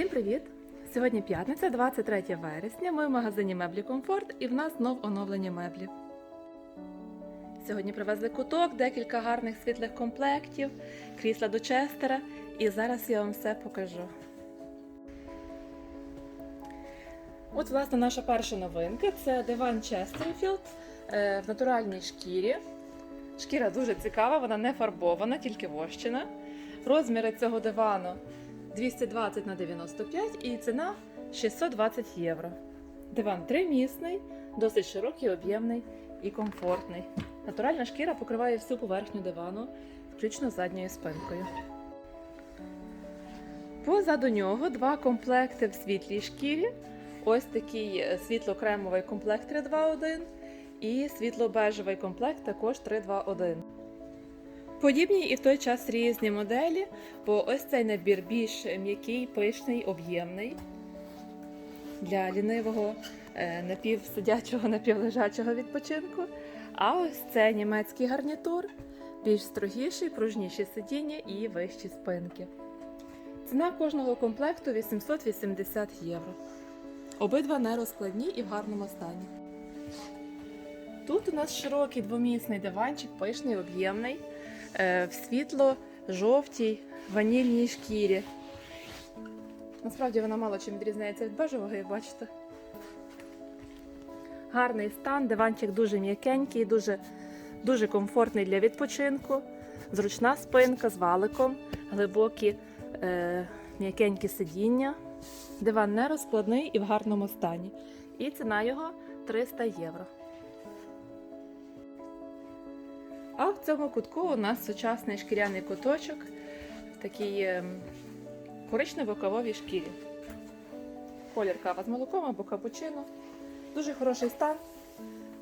Всім привіт! Сьогодні п'ятниця, 23 вересня. Ми в магазині меблі Комфорт і в нас знов оновлені меблі. Сьогодні привезли куток, декілька гарних світлих комплектів, крісла до Честера. І зараз я вам все покажу. От, власне, наша перша новинка це диван Честерфілд в натуральній шкірі. Шкіра дуже цікава, вона не фарбована, тільки вощена. Розміри цього дивану 220 на 95 і ціна 620 євро. Диван тримісний, досить широкий, об'ємний і комфортний. Натуральна шкіра покриває всю поверхню дивану, включно задньою спинкою. Позаду нього два комплекти в світлій шкірі. Ось такий світло-кремовий комплект 321 і світло-бежевий комплект також 321. Подібні і в той час різні моделі, бо ось цей набір більш м'який, пишний, об'ємний для лінивого е, напівсидячого, напівлежачого відпочинку. А ось це німецький гарнітур, більш строгіший, пружніші сидіння і вищі спинки. Ціна кожного комплекту 880 євро. Обидва нерозкладні і в гарному стані. Тут у нас широкий двомісний диванчик, пишний, об'ємний, е, в світло-жовтій ванільній шкірі. Насправді вона мало чим відрізняється від бежевого, як бачите. Гарний стан, диванчик дуже м'якенький, дуже, дуже комфортний для відпочинку, зручна спинка з валиком, глибокі е, м'якенькі сидіння. Диван не розкладний і в гарному стані. І ціна його 300 євро. А в цьому кутку у нас сучасний шкіряний куточок в такій ем, коричнево-кавовій шкірі. Колір кава з молоком або капучино. Дуже хороший стан,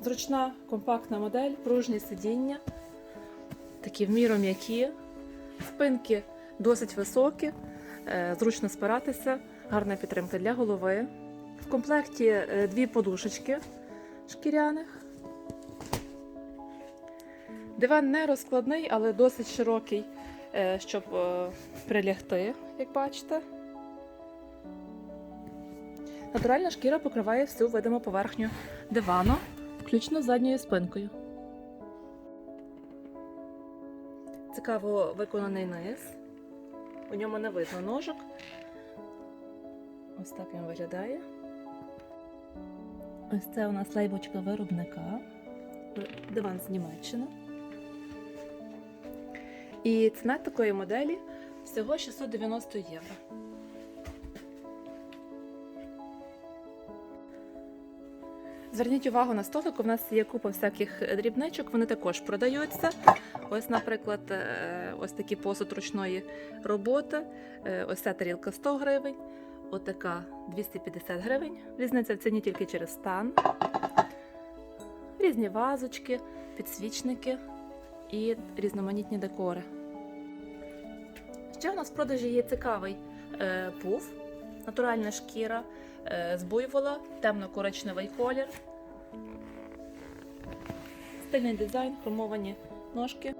зручна, компактна модель, пружні сидіння, такі в міру м'які, спинки досить високі, е, зручно спиратися, гарна підтримка для голови. В комплекті е, дві подушечки шкіряних. Диван не розкладний, але досить широкий, е, щоб е, прилягти, як бачите. Натуральна шкіра покриває всю видиму поверхню дивану, включно задньою спинкою. Цікаво виконаний низ. У ньому не видно ножок. Ось так він виглядає. Ось це у нас лейбочка виробника. Диван з Німеччини. І ціна такої моделі всього 690 євро. Зверніть увагу на столик, у нас є купа всяких дрібничок, вони також продаються. Ось, наприклад, е, ось такий посуд ручної роботи. Е, Ось ця тарілка 100 гривень, отака 250 гривень. Різниця в ціні тільки через стан. Різні вазочки, підсвічники і різноманітні декори. Ще у нас в продажі є цікавий е, пуф, натуральна шкіра е, з буйвола, темно-коричневий колір. Стильний дизайн, хромовані ножки.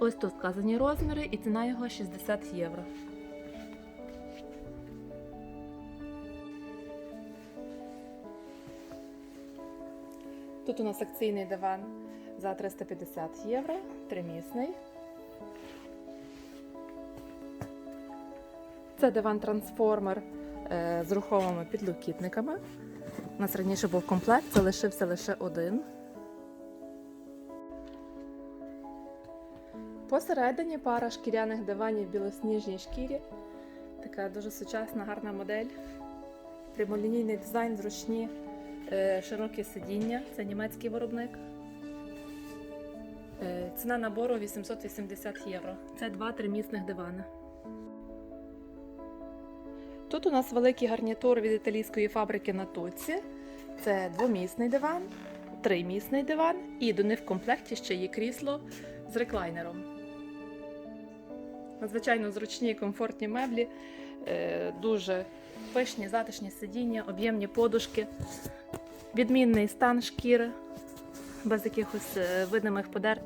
Ось тут вказані розміри і ціна його 60 євро. Тут у нас акційний диван за 350 євро, тримісний. Це диван-трансформер е, з рухомими підлокітниками. У нас раніше був комплект, залишився лише один. Посередині пара шкіряних диванів в білосніжній шкірі. Така дуже сучасна, гарна модель. Прямолінійний дизайн, зручні, е, широкі сидіння. Це німецький виробник. Е, ціна набору 880 євро. Це два тримісних дивани. Тут у нас великий гарнітур від італійської фабрики Натуці. Це двомісний диван, тримісний диван і до них в комплекті ще є крісло з реклайнером. Надзвичайно зручні і комфортні меблі, е, дуже пишні, затишні сидіння, об'ємні подушки, відмінний стан шкіри, без якихось е, видимих подер...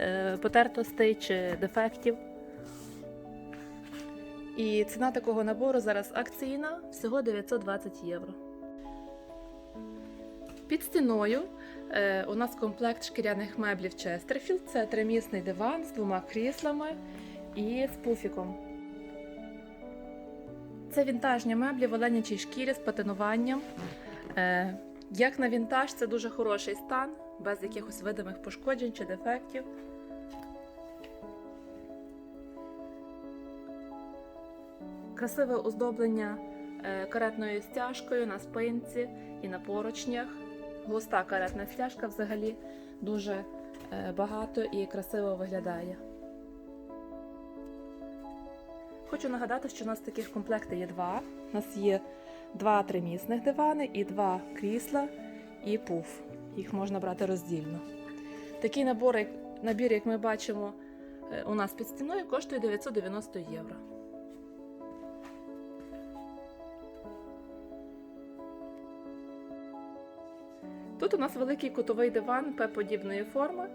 е, потертостей чи дефектів. І ціна такого набору зараз акційна всього 920 євро. Під стіною е, у нас комплект шкіряних меблів Честерфілд. Це тримісний диван з двома кріслами і з пуфіком. Це вінтажні меблі в оленячій шкірі з патинуванням. Як на вінтаж, це дуже хороший стан, без якихось видимих пошкоджень чи дефектів. Красиве оздоблення е, каретною стяжкою на спинці і на поручнях. Густа каретна стяжка взагалі дуже е, багато і красиво виглядає. Хочу нагадати, що у нас таких комплектів є два. У нас є два тримісних дивани і два крісла і пуф. Їх можна брати роздільно. Такий набор, як- набір, як ми бачимо, е, у нас під стіною коштує 990 євро. Тут у нас великий кутовий диван П-подібної форми.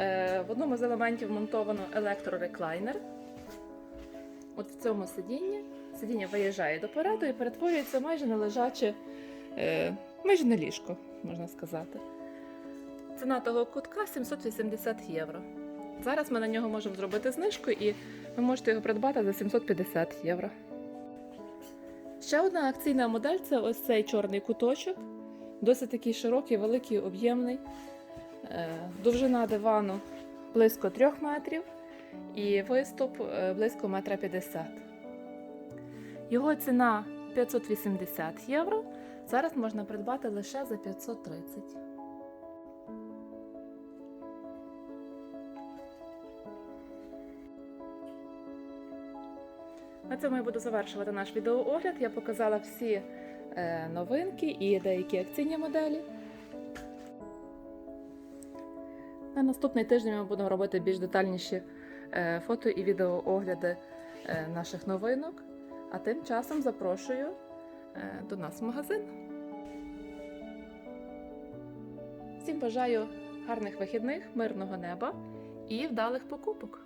Е, В одному з елементів монтовано електрореклайнер. От в цьому сидінні сидіння виїжджає допереду і перетворюється майже на лежаче, е, майже на ліжко, можна сказати. Ціна того кутка 780 євро. Зараз ми на нього можемо зробити знижку і ви можете його придбати за 750 євро. Ще одна акційна модель це ось цей чорний куточок. Досить такий широкий, великий, об'ємний. Е, Довжина дивану близько 3 метрів і виступ е, близько метра 50. Його ціна 580 євро. Зараз можна придбати лише за 530. На цьому я буду завершувати наш відеоогляд. Я показала всі е, новинки і деякі акційні моделі. На наступний тиждень ми будемо робити більш детальніші е, фото і відеоогляди е, наших новинок. А тим часом запрошую е, до нас в магазин. Всім бажаю гарних вихідних, мирного неба і вдалих покупок!